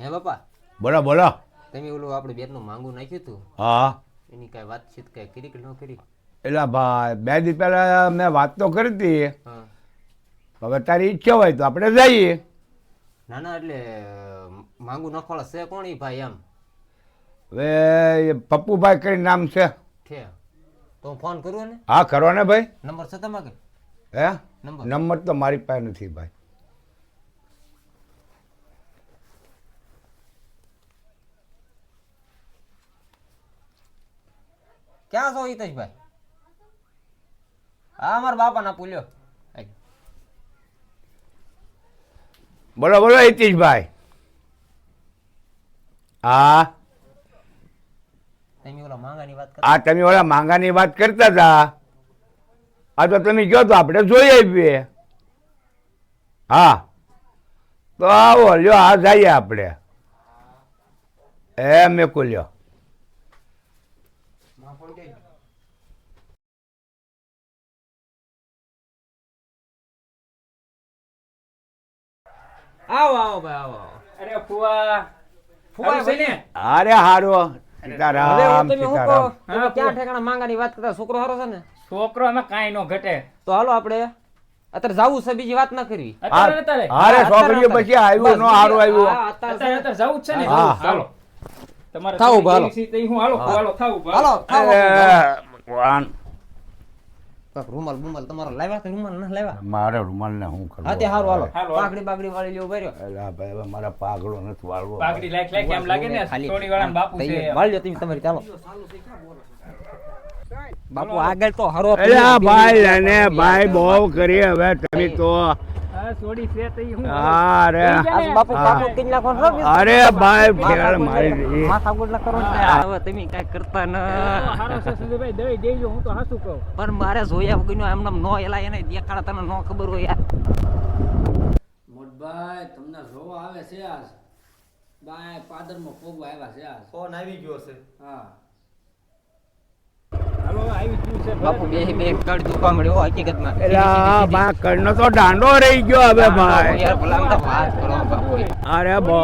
હે બાપા? બોલો બોલો. તમે ઓલું આપણે બેનનું માંગુ નાખ્યું હતું? હા. એની કાંઈ વાતચીત કાંઈ કરી કે ન કરી? એટલે ભાઈ બે દિવસ પહેલા મેં વાત તો કરી હતી. હા. હવે તારી ઈચ્છા હોય તો આપણે જઈએ. ના ના એટલે માંગુ નખોળ છે કોણ ઈ ભાઈ એમ? હવે એ પપ્પુભાઈ કરી નામ છે? છે. તો હું ફોન કરું ને હા કરો ને ભાઈ. નંબર છે તમારે? હે? નંબર. નંબર તો મારી પાસે નથી ભાઈ. ક્યાં છો હિતેશભાઈ? હા મારા બાપાના પૂલ્યો. બોલો બોલો હિતેશભાઈ. હા. તમે ઓલા માંગાની વાત તમે ઓલા માંગાની વાત કરતા હતા. આ તો તમે કહો તો આપણે જોઈ આવીએ. હા. તો આવો લ્યો આ જઈએ આપણે. એ મેં લ્યો. આવો આવો ભાઈ આવો અરે ફુવા. ફુવા છે ને? અરે હારો. સીતારામ તમે હું કહો? સીતારામ તમે ક્યાં ઠેકાણા માંગાની વાત કરતા? છોકરો હારો છે ને? છોકરો અમે કાઈ નો ઘટે. તો હાલો આપણે. અત્યારે જાવું છે બીજી વાત ના કરવી. અત્યારે અત્યારે? છોકરીઓ પછી આવ્યું નો હારો આવ્યું. અત્યારે અત્યારે છે. જવું છે ને. હાલો. તમારે થાવું, હાલો. હાલો. હાલો થાવું ભગવાન. કાંઈક રૂમાલ બુમાલ તમારો લાવ્યા કે રૂમાલ ના લાવ્યા? મારે રૂમાલ ને હું કરું હા તે હારું હાલો. પાઘડી બાગડી વાળી લ્યો ભર્યો એલા ભાઈ હવે મારા પાઘડો નથી વાળવો. પાઘડી લાઈક લાઈક એમ લાગે ને ખાલી. થોડી વાળા બાપુ છે. વાળજો તમે તમારી ચાલો. બાપુ આગળ તો હરો. એલા ભાઈ અને ભાઈ બહુ કરી હવે તમે તો. અરે ભાઈ મારી. હવે તમે કાંઈ કરતા ન દઈ દેજો હું તો હાસુ કહું. પણ મારે જોયા વગરનો એમ નો એલા એને દેખાડા તને નો ખબર હોય યાર. મોટભાઈ તમને જોવા આવે છે આજ? બાય પાદરમાં પોગવા આવ્યા છે આજ? ફોન આવી ગયો છે. હા. બાપુ બે બે કડ દુખવા મળ્યો હકીકતમાં. એલા બા કણનો તો દાંડો રહી ગયો હવે ભાઈ. યાર ભલા તો વાત કરો બાપુ. અરે બહુ.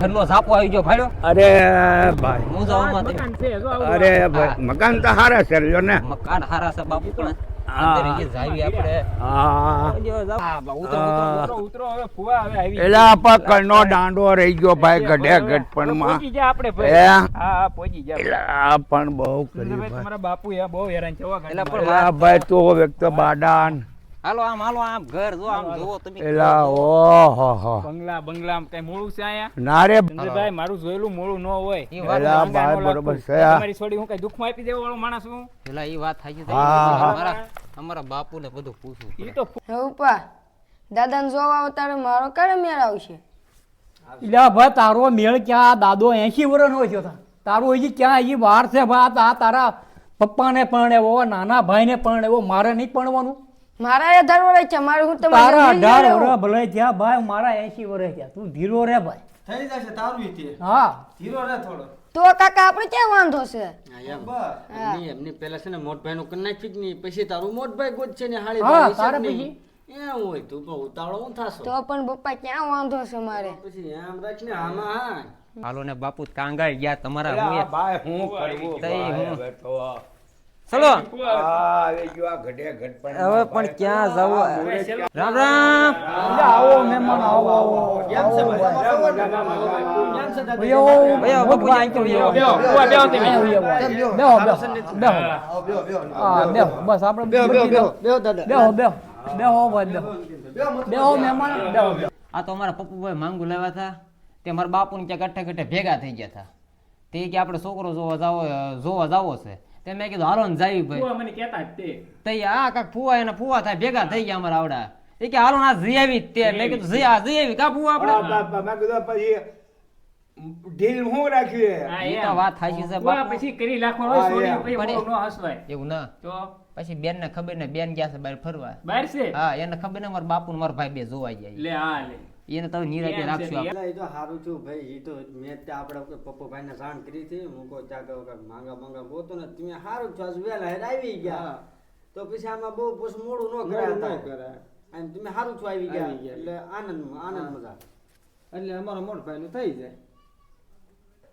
ઘરનો સાપો આવી ગયો ફાડ્યો અરે ભાઈ. હું અરે ભાઈ મકાન તો હારા છે ને. મકાન હારા છે બાપુ પણ હા. અંદર એ જાવી આપણે. હા. હા, બા, ઉતરો, ઉતરો, હા. ઉતરો ઉતરો હવે ફુવા હવે આવી એલા પણ કણનો દાંડો રહી ગયો ભાઈ ગઢે પહોંચી જા પણ બહુ કર્યું બાપુ ભાઈ. તો વ્યક્ત બાડાન. હાલો આમ હાલો આમ ઘર જો આમ જોવો તમે એલા ઓહો હો. બંગલા બંગલા કઈ મોડું છે આયા ના રે સંજયભાઈ મારું જોયેલું મોડું ન હોય. એલા ભાઈ બરોબર છે આ. તમારી છોડી હું કઈ દુઃખમાં આપી દેવા વાળો માણસ હું? એલા ઈ વાત થાય છે. અમારા અમારા બાપુને બધું પૂછું ઈ. તો હે ઉપા દાદાને જોવા આવો તારે મારો ક્યારે મેળ આવશે. એલા ભાઈ તારો મેળ ક્યાં? દાદો એસી વર્ષ નો થયો તારું હજી ક્યાં? હજી વાર છે ભાઈ આ તારા પપ્પાને પરણેવો નાના ભાઈને પરણેવો મારે નહીં પરણવાનું. મારા અઢાર વર્ષ છે મારે હું તારા અઢાર વર્ષ ભલે થયા ભાઈ મારા એસી વર્ષ થયા. તું ધીરો રે ભાઈ. થઈ જશે તારું ઈ હા. ધીરો રે થોડો. તો કાકા આપણે ક્યાં વાંધો છે? એમ. એમની એમની પેલા છે ને મોટભાઈ નું કરી નાખ્યું જ નહીં. પછી તારું મોટભાઈ ગોત છે ને હાળી હા, તારે એમ હોય તું પણ ઉતાળો હું થાશો. તો પણ પપ્પા ક્યાં વાંધો છે મારે? પછી એમ રાખ ને આમાં હા હાલો ને બાપુ કાંગાઈ ગયા તમારા હું ભાઈ હું કરવું? તઈ હું. ચલો હવે પણ ક્યાં જવું રામ રામ આવો મહેમાન આવો આવો કેમ છે ભાઈ ભૈયો, ભૈયો, બાપુ, ભગવાન અહીં તો ભૈયો. બેહો, બેહો બેહો, બેહો, બેહો, બેહો. આવો, બેહો, બેહો. બેહો. બસ બેહો બેહો બેહો બેહો ભાઈ બેહો બેહો મહેમાન બેહો બેહો આ તો અમારા પપ્પુભાઈ માંગુ લાવ્યા હતા તે મારા બાપુને ક્યાંક અઠે ગઠે ભેગા થઈ ગયા હતા તે કે આપણે છોકરો જોવા જાવો જોવા જાવો છે તે મેં કીધું હાલો ને જાય ભાઈ. મને કેતા તે. તઈ આ કાક ફુવા એના ફુવા થાય ભેગા થઈ ગયા અમારા આવડા. એ કે હાલો ના જઈ આવી તે. મેં કીધું જઈ આ જઈ આવી કા ફુવા આપણે બા- બા- મેં કીધું પછી ઢીલ હું રાખ્યું એ તો વાત થાય છે ફુવા પછી કરી લાખો હોય. પછી ન હસવાય. એવું ના. તો? પછી બેન ને ખબર ને બેન ગયા છે બહાર ફરવા. બહાર છે? હા એને ખબર ને મારા બાપુ ને મારા ભાઈ બે જોવા ગયા લે હા લે. એને તમે નિરાતે રાખશું. એટલે એ તો સારું છું ભાઈ એ તો મેં ત્યાં આપણે પપ્પુભાઈ ને જાણ કરી હતી હું કહું ત્યાં કહું કે માંગા માંગા બોતો ને તમે સારું છો વેલા હેર આવી ગયા. તો પછી આમાં બહુ પછી મોડું ન કરાય અને તમે સારું છો આવી ગયા. એટલે આનંદ આનંદ મજા. એટલે અમારો મોટ ભાઈ નું થઈ જાય.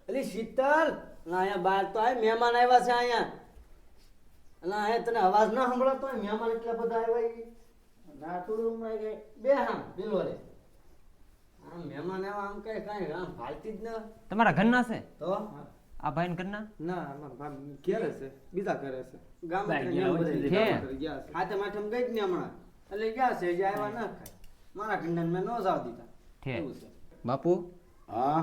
એટલે શીતલ ના અહીંયા બહાર તો આય મહેમાન આવ્યા છે અહીંયા. અલા અહીંયા તને અવાજ ના સંભળાતો હોય મહેમાન એટલા બધા આવ્યા ઈ. ના થોડું બે હા પેલો રે. મહેમાન આવ્યા આમ કઈ કઈ આમ હાલતી જ ન. તમારા ઘરના છે? તો? આ ભાઈ ઘરના? ના અમારા ઘેરે છે બીજા કરે છે. ગામ બાય બધા ગયા બધા હોય છે. હાથે માથે ગઈ જ ને હમણાં. એટલે ગયા છે જે આવ્યા ના ખાય. મારા ખંડન મેં ન જાવ દીધા. છે એવું છે. બાપુ? હા?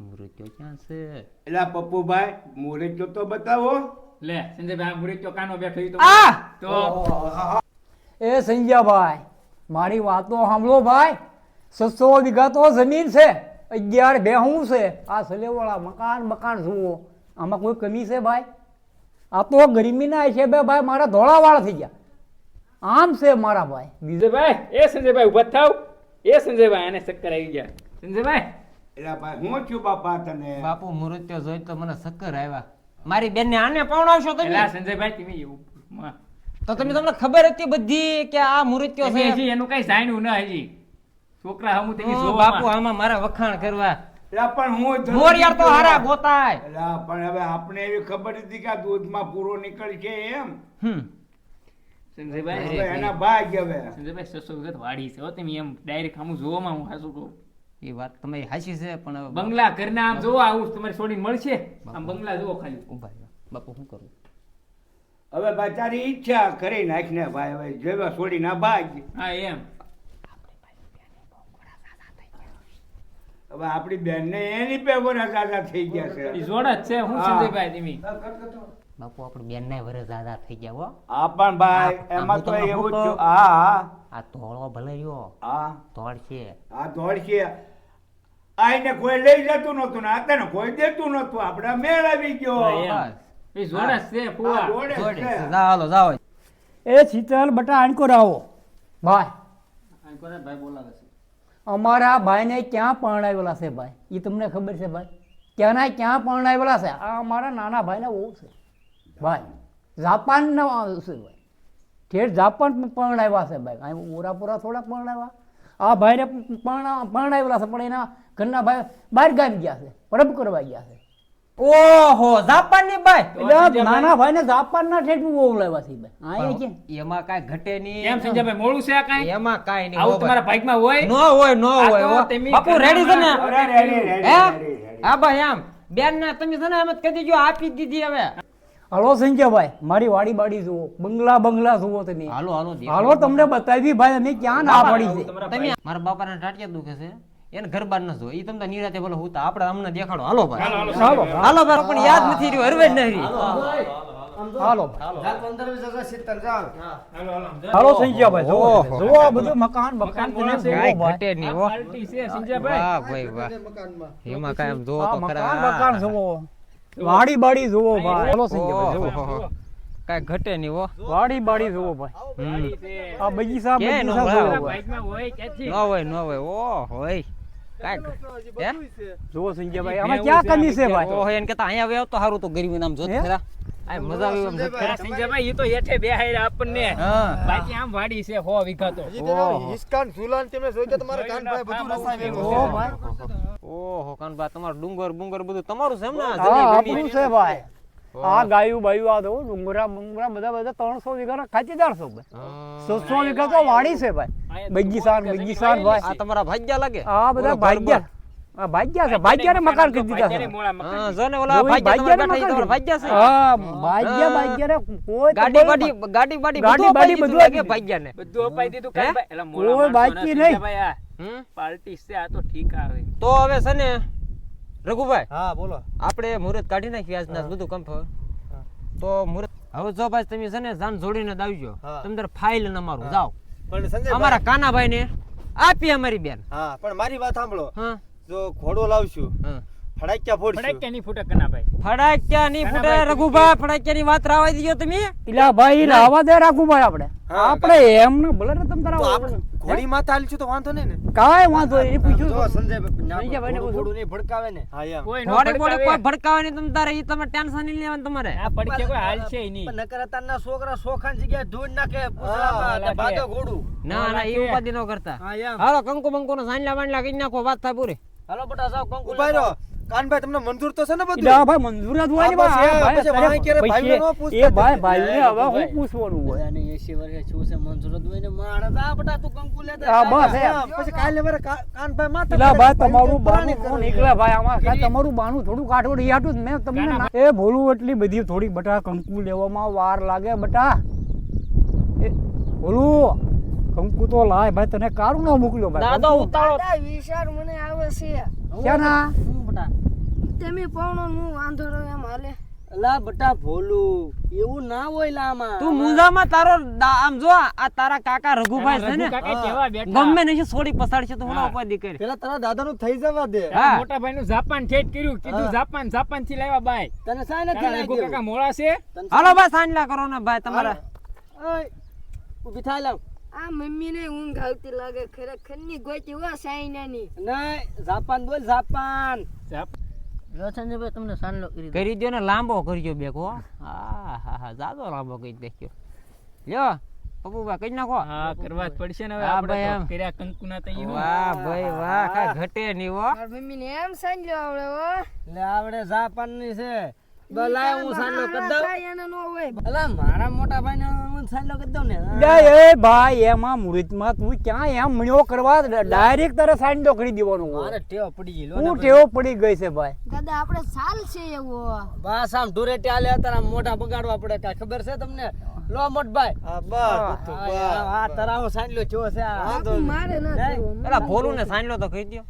મૃત્યુ ક્યાં છે? એલા પપ્પુભાઈ મુહૂર્ત તો બતાવો. લે સંજયભાઈ આ મુરી કાનો બેઠો તો આ! તો? એ સંજયભાઈ મારી વાતો સાંભળો ભાઈ. સસો વીઘા તો જમીન છે અગિયાર બેહું છે. આ સલેવાળા મકાન મકાન જુઓ. આમાં કોઈ કમી છે ભાઈ? આ તો ગરમીના હિસાબે ભાઈ મારા ધોળાવાળા થઈ ગયા. આમ છે મારા ભાઈ. વિજયભાઈ એ સંજયભાઈ ઊભા થાવ. એ સંજયભાઈ આને ચક્કર આવી ગયા. સંજયભાઈ? એલા ભાઈ હું છું બાપા તને? બાપુ મૃત્યુ જોઈ તો મને ચક્કર આવ્યા. મારી બેનને આને પાવડાવશો એલા તમે સંજયભાઈ તમે એવું તો તમે તમને ખબર હતી બધી કે આ મૃત્યુ છે? હજી એનું કઈ જાણ્યું ના હજી. છોકરા હમુ તમે જો બાપુ આમાં મારા વખાણ કરવા. પણ હું જ મોરિયાર તો હારા ગોતાય. પણ હવે આપણે એવી ખબર હતી કે આ દૂધમાં પૂરો નીકળશે એમ. સંજયભાઈ એના ભાગ હવે. સંજયભાઈ સસો વખત વાડી છે તમે એમ. ડાયરેક્ટ આમ જોવામાં હું હાસું કહું. એ વાત તમારી હાચી છે પણ હવે બંગલા ઘરના આમ જોવા આવું તમારે છોડીને મળશે? આમ બંગલા જોવો ખાલી. ઊભા બાપુ શું કરું? હવે ભાઈ તારી ઈચ્છા કરી નાખને ભાઈ હવે જેવા છોડી ના ભાગ. હા એમ. હવે આપણી બેન ને એની પે વરસ થઈ ગયા છે. ઈ જોડ જ છે હું. સંજયભાઈ તમે બાપુ આપણે બેન ના વરસ દાદા થઈ ગયા હો. આ પણ ભાઈ એમાં તો એવું જ હા હા. આ ધોળો ભલે રહ્યો. હા. ધોળ છે. આ દોડ છે. આઈને કોઈ લઈ જતું નતું ને આ તને કોઈ દેતું નતું આપણે મેળ આવી ગયો. છે હાલો જાઓ. એ શીતલ બટા આણકો રાવો. ભાઈ. ભાઈ બોલાવે છે. અમારા ભાઈને ક્યાં પરણાવેલા છે ભાઈ? એ તમને ખબર છે ભાઈ? ક્યાંના ક્યાં પરણાવેલા છે? આ અમારા નાના ભાઈને બહુ છે. ભાઈ, જાપાનના છે ભાઈ. ઠેઠ જાપાન પરણાવ્યા છે ભાઈ. અહીં ઓરાપોરા થોડા પરણાવ્યા. આ ભાઈને પરણા, પરણાવેલા છે, પણ એના ઘરના ભાઈ બહાર ગામ ગયા છે, પરબ કરવા ગયા છે. ઓહો જાપાનની ભાઈ નાના ભાઈ ને જાપાન ના ઠેઠ બહુ લાવ્યા છે ભાઈ. એમાં કાઈ ઘટે નહીં. કેમ સંજયભાઈ મોળું છે આ કાંઈ? એમાં કાઈ નહીં આવું તમારા ભાઈ. માં હોય? નો હોય નો હોય બાપુ રેડી છે ને? હે? ભાઈ આમ. બેન ના તમે છે ને એમ કહી દેજો આપી દીધી હવે. હલો સંજયભાઈ મારી વાડી બાડી જુઓ. બંગલા બંગલા જુઓ તમે. હાલો હાલો. હાલો તમને બતાવી ભાઈ અમે ક્યાં ના પડી છે. તમે મારા બાપાના ટાટિયા દુખે છે. એને ઘર બાર ન જો એ તમને નિરાતે બોલો હું આપણે અમને દેખાડો. હાલો ભાઈ. હાલો હાલો. ભાઈ પણ યાદ નથી રહ્યું હરવે જ નહીં હાલો જાવ હાલો સંજયભાઈ ભાઈ જો જો બધું મકાન મકાન તને. કાંઈ ભાઈ. ઘટે નહીં આ પાર્ટી છે સંજયભાઈ વાહ ભાઈ વાહ. એમાં કાંઈ આમ જોવો તો ખરા. મકાન જુઓ. વાડી બાડી જોવો ભાઈ. હાલો સંજયભાઈ ભાઈ ઓહો. કાંઈ ઘટે નહીં ઓ વાડી બાડી જોવો ભાઈ. આ બગીચા બગીચા. ભાઈ. હોય. ન હોય ન હોય. ઓ હોય કાંઈ હે? જુઓ સંજયભાઈ આમાં ક્યાં કમી છે ભાઈ? ઓહો એને કહેતા અહીંયા આવ્યા તો સારું તો ગરીબી નામ જોત ખરા આ મજા આવી ખરા સંજયભાઈ ઈ તો હેઠે બેહાડ્યા આપણને. હા. બાકી આમ વાડી છે હો વીઘા તો. હિસ્કાન ઝુલાન તમે જોઈ કે તમારા કાનભાઈ બધું રસાવેલું ઓ ભાઈ. ઓહો કાનબા તમારું ડુંગર બુંગર બધું તમારું છે એમ ને? હા આપણું છે ભાઈ. ઓહો. આ ગાયું બાયું આ દઉં ડુંગરા મુંગરા બધા બધા ત્રણસો વીઘા ખાચીદાર છો ભાઈ. હા. વીઘા તો વાડી છે ભાઈ. બગીસાન બગીસાન ભાઈ. આ ભાઈ તમારા ભાગ્યા લાગે? આ બધા ભાગ્યા. આ ભાગ્યા છે. ભાગ્યા મકાન કરી દીધા છે. હા જો ને ઓલા ભાગ્યા ભાગ્યાને તમારા બેઠા ઈ મકાન તમારા ભાગ્યા છે? હા ભાગ્યા ભાગ્યા ને કોઈ ગાડી બાડી ગાડી બાડી ગાડી બાડી બધું દીધું. લાગે આપી બધું અપાઈ દીધું હે? કાનભાઈ. એલા મોળા કોઈ બાકી નહીં. સંજયભાઈ આ હમ? પાર્ટી છે આ તો ઠીક આવે. તો હવે છે ને રઘુભાઈ હા બોલો. આપણે મુહૂર્ત કાઢી નાખી આજના બધું કમ્ફર્ટ તો મુહૂર્ત હવે જો ભાઈ તમે છે ને જાન જોડીને દાવજો. તમે તાર ફાઇલ ને અમારું જાઓ. પણ સંજય અમારા કાનાભાઈ ને આપી અમારી બેન. હા પણ મારી વાત સાંભળો. હા. જો ઘોડો લાવશું હા. ફડાક્યા ફોડશું. ફડાક્યા ની ફૂટક કના ભાઈ ફડાક્યા ની ફૂટે રઘુભાઈ ફડાક્યા ની વાત રાવા દીજો તમે? પેલા ભાઈ લાવવા દે રાખું આપણે. આપણે એમ ને ભલે ને તમ તારા ઘોડી માથે હાલશું તો વાંધો નહીં ને. કાંઈ વાંધો એ પૂછ્યું સંજયભાઈ સંજયભાઈને ઘોડું પૂછો. ઘોડું નહીં ભડકાવે ને. હા એમ. કોઈ ઘોડે ઘોડે કોઈ ભડકાવે નહીં તમ તારે ઈ તમે ટેન્શન નહીં લેવાનું તમારે. આ પડકે કોઈ હાલ છે નહીં. પણ નકર અત્યારના છોકરા સોખાન જગ્યાએ ધૂળ નાખે હા, પૂછડામાં, તે લાગે. ભાગે ઘોડું. ના ના એ ઉપાધિ ન કરતા. હાલો કંકુ બંકુ નો સાંજલા બાંડલા કરી નાખો વાત થાય પૂરી. હાલો બટા સાહેબ કંકુ ઊભા કાનભાઈ તમને મંજૂર તો છે ને બધું? ના ભાઈ મંજૂર જ હોય ને ભાઈ. એ, ભાઈ, ક્યારે ભાઈ નો પૂછતા એ ભાઈ ભાઈ ને હવે હું પૂછવાનું હોય. બધાને એસી વર્ષે છું છે? મંજૂરત હોય ને માણસ. આ બટા તું કંકુ લેતા હા, બસ પછી કાલે વારે કાનભાઈ માથે લા ભાઈ તમારું બાનું કોણ. નીકળે ભાઈ આમાં. કા તમારું બાનું થોડું કાઠોડ હાટું મેં તમને એ ભોલું એટલી બધી થોડી બટા કંકુ લેવામાં વાર લાગે બટા. એ ભોલું કંકુ તો લાય. ભાઈ તને કારું ના મોકલ્યો ભાઈ? દાદો ઉતાળો વિચાર મને આવે છે. ક્યાંના? હું બટા તમે પૌણો હું વાંધો રહ્યો એમ હાલે. લા બટા ભોલું એવું ના હોય લામાં તું મુંજામાં તારો આમ જો આ તારા કાકા રઘુભાઈ છે ને? કાકા કેવા બેઠા? ગમે નહીં છોડી પસાડશે તો હોના ઉપર ઉપાધિ કરે પેલા તારા દાદાનું થઈ જવા દે. મોટા ભાઈ નું જાપાન ઠેઠ કર્યું. કીધું જાપાન જાપાનથી લાવ્યા ભાઈ તને સાઈ નથી લાગ્યું? કાકા મોળા છે? હાલો ભાઈ સાંજલા કરો ને ભાઈ તમારા. ઓય ઊભી થાય લાવ. આ મમ્મી ને ઊંઘ આવતી લાગે ખરેખર. ની ગોતી હો સાઈના ની ના જાપાન બોલ જાપાન. તમને સાંજલો કરી કરી દો ને લાંબો કરજો બેકો હા. હા હા જાદો લાંબો કરી દેખ્યો લ્યો પપ્પુભાઈ કઈ નાખો. હા કરવા જ પડશે ને હવે આપણે. કર્યા કંકુના તો વાહ ભાઈ વાહ કાઈ ઘટે નહીં હો. મમ્મી ને એમ સાંજ્યો આવડે હો. એટલે આવડે જાપાનની છે. બલાય હું સાંજલો કરી દઉં. કાંઈ એને નો હોય. અલા મારા મોટા ભાઈ હું સાંજલો કરી દઉં ને. એ ભાઈ એમાં મુહૂર્તમાં તું ક્યાં એમ મણ્યો કરવા? ડાયરેક્ટ તારે સાંડો કરી દેવાનો મારે ટેવ પડી ગઈ હું ટેવો પડી ગઈ છે ભાઈ. દાદા આપણે સાલ છે એવો. બસ આમ આલે અત્યારે આમ બગાડવા પડે ખબર છે તમને? લો મોટભાઈ હા બસ બધું આ બસ. આ- આ સાંજલો ચેવો છે આ. મારે ના ભોલું ને સાંડલો તો કહી દો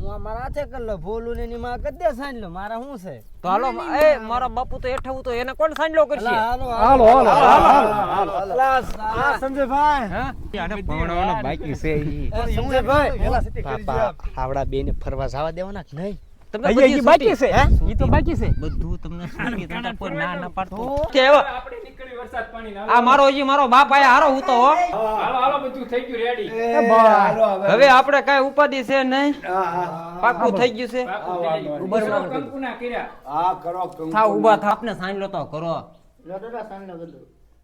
હું આ હાથે કરી લો ભોલું ને એની માં કરી સાંજલો મારે શું છે? તો હાલો એ મારા બાપુ તો એઠવું તો એને કોણ સાંજલો કરશે? હાલો હાલો. હાલો હાલો હાલો સંજયભાઈ. હા? આને ભણાવવાનો બાકી છે ઈ. સંજયભાઈ. પેલા સીધી કરી દ્યો. આવડા બે ને ફરવા જવા દેવાના કે નહીં? તમને બધી બાકી છે ઈ તો બાકી છે. બધું તમને સુખી તમને કોઈ ના ના પાડતો કે હવે? આપણે નીકળી વરસાદ પાણી ના આ મારો હજી મારો બાપ આયા હારો હું તો હો. હાલો હાલો બધું થઈ ગયું રેડી હવે. આપણે કઈ ઉપાધી છે નહીં? હા, હા. પાકું થઈ ગયું છે? ઉબર કંકુના કર્યા. હા કરો કંકુ. થા ઊભા થા આપને સાંજલો તો કરો. લો દાદા સાંજલો લો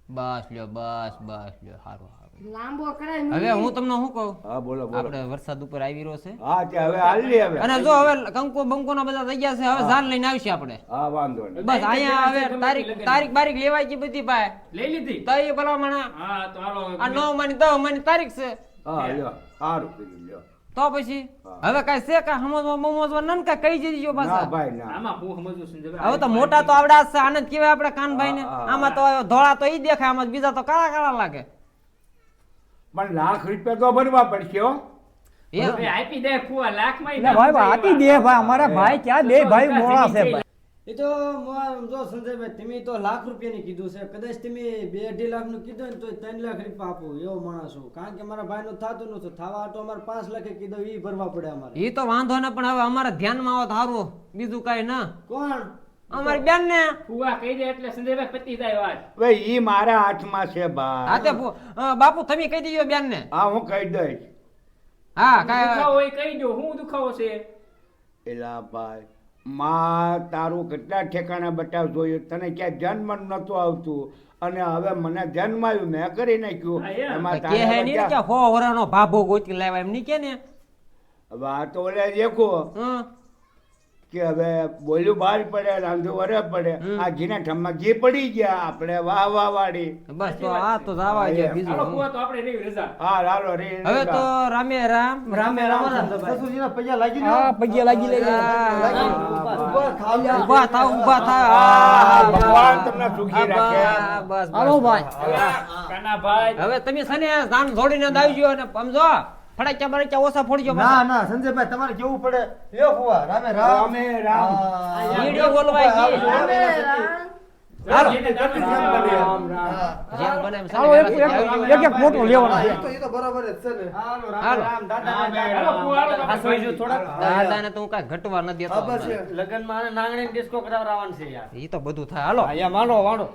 બસ લ્યો બસ બસ લ્યો હારો સારું લાંબો કરાય હવે હું તમને શું કહું? હા બોલો બોલો. આપણે વરસાદ ઉપર આવી રહ્યો છે. હા તે હવે હાલી હવે. અને જો હવે કંકો બંકો ના બધા થઈ ગયા છે હવે જાન લઈને આવશે આપણે. હા વાંધો નહીં. બસ અહીંયા હવે તારીખ તારીખ બારીખ લેવાય છે બધી ભાઈ લઈ લીધી? તો એ ભલામણા હા તો હાલો આ નવ માની દસ માની તારીખ છે. હા લ્યો સારું કર્યું લ્યો. તો પછી હવે કઈ છે કઈ સમજવા સમજવા નન કઈ કહી ના પાછા. ભાઈ ના. આમાં હું સમજુ સંજયભાઈ હવે તો મોટા તો આવડા છે આનંદ કેવાય આપણે કાનભાઈ ને આમાં તો ધોળા તો ઈ દેખાય આમાં બીજા તો કાળા કાળા લાગે. પણ લાખ રૂપિયા તો ભરવા પડશે હો. આપી દે ફુવા લાખમાં ભાઈ ભાઈ આપી દે ભાઈ અમારા ભાઈ ક્યાં બે ભાઈ મોળા છે ભાઈ એ તો જો સંજયભાઈ તમે તો લાખ રૂપિયાની કીધું છે. કદાચ તમે બે અઢી લાખનું કીધું ને તો ત્રણ લાખ રૂપિયા આપો એવો માણસ કારણ કે મારા ભાઈ નું થતું નતું થવા તો અમારે પાંચ લાખે કીધું એ ભરવા પડે અમારે. એ તો વાંધો ને પણ હવે અમારે ધ્યાનમાં આવો તો સારું બીજું કાંઈ ના. કોણ? અમારી બેન ને ફુવા કહી દે એટલે સંજયભાઈ પતી જાય વાત. હવે ઈ મારા હાથમાં છે હા તે બાપુ તમે કહી દીજો બેન ને હા હું કહી દઈશ. હા દુખાવો કાંઈ કહી દો હું દુખાવો છે? એલા ભાઈ માં તારું કેટલા ઠેકાણા બતાવ જોયું? તને ક્યાં જન્મ નતું આવતું. અને હવે મને જન્મ આવ્યું મેં કરી નાખ્યું. એમ. હે તારે નહીં ને બધા- કે હો વરાનો ભાભો ગોતી લાવ્યા એમ નહીં કે ને? હવે આ તો ઓલે દેખો. હં. કે હવે બોલ્યું બહાર પડે રાંધું વરે પડે આ ઘીના ઠમમાં ઘી પડી ગયા આપણે વાહ વાહ વાડી બસ તો આ તો જવા દે બીજું હાલો. તો આપણે રહી રજા. હા હાલો રે હવે તો રામે રામ. રામે રામ સસુજીના પૈયા લાગી હા પૈયા લાગી લે ઊભા થા ઊભા થા આ, ભગવાન તમને સુખી રાખે. બસ, હાલો ભાઈ. કાના ભાઈ હવે તમે સને ને ધાન જોડીને દાવજો અને સમજો. ફડાક્યા બડાક્યા ઓછા ફોડજો ના ના સંજયભાઈ તમારે કેવું પડે? લ્યો ફુવા રામે રામ. રામે રામ. વિડિયો બોલવાય ગઈ. રામે રામ. આને નાંગણી ડિસ્કો કરાવરાવાનું છે ઈ તો બધું થાય. હાલો. અહીંયા માંડો વાંડો